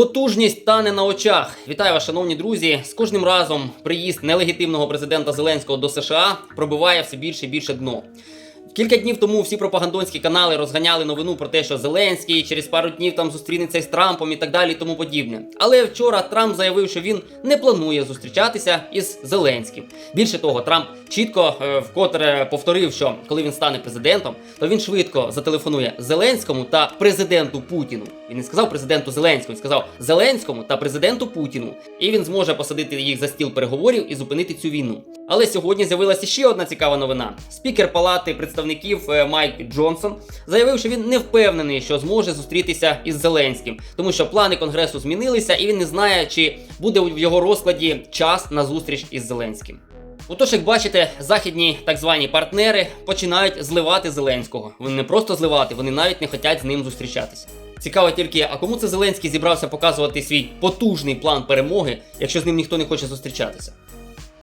Потужність тане на очах. Вітаю вас, шановні друзі. З кожним разом приїзд нелегітимного президента Зеленського до США пробиває все більше і більше дно. Кілька днів тому всі пропагандонські канали розганяли новину про те, що Зеленський через пару днів там зустрінеться із Трампом і так далі, і тому подібне. Але вчора Трамп заявив, що він не планує зустрічатися із Зеленським. Більше того, Трамп чітко е, вкотре повторив, що коли він стане президентом, то він швидко зателефонує Зеленському та президенту Путіну. Він не сказав президенту Зеленському, він сказав Зеленському та президенту Путіну. І він зможе посадити їх за стіл переговорів і зупинити цю війну. Але сьогодні з'явилася ще одна цікава новина. Спікер Палати представників е, Майк Джонсон заявив, що він не впевнений, що зможе зустрітися із Зеленським, тому що плани конгресу змінилися, і він не знає, чи буде в його розкладі час на зустріч із Зеленським. Отож, як бачите, західні так звані партнери починають зливати Зеленського. Вони не просто зливати, вони навіть не хочуть з ним зустрічатися. Цікаво тільки, а кому це Зеленський зібрався показувати свій потужний план перемоги, якщо з ним ніхто не хоче зустрічатися?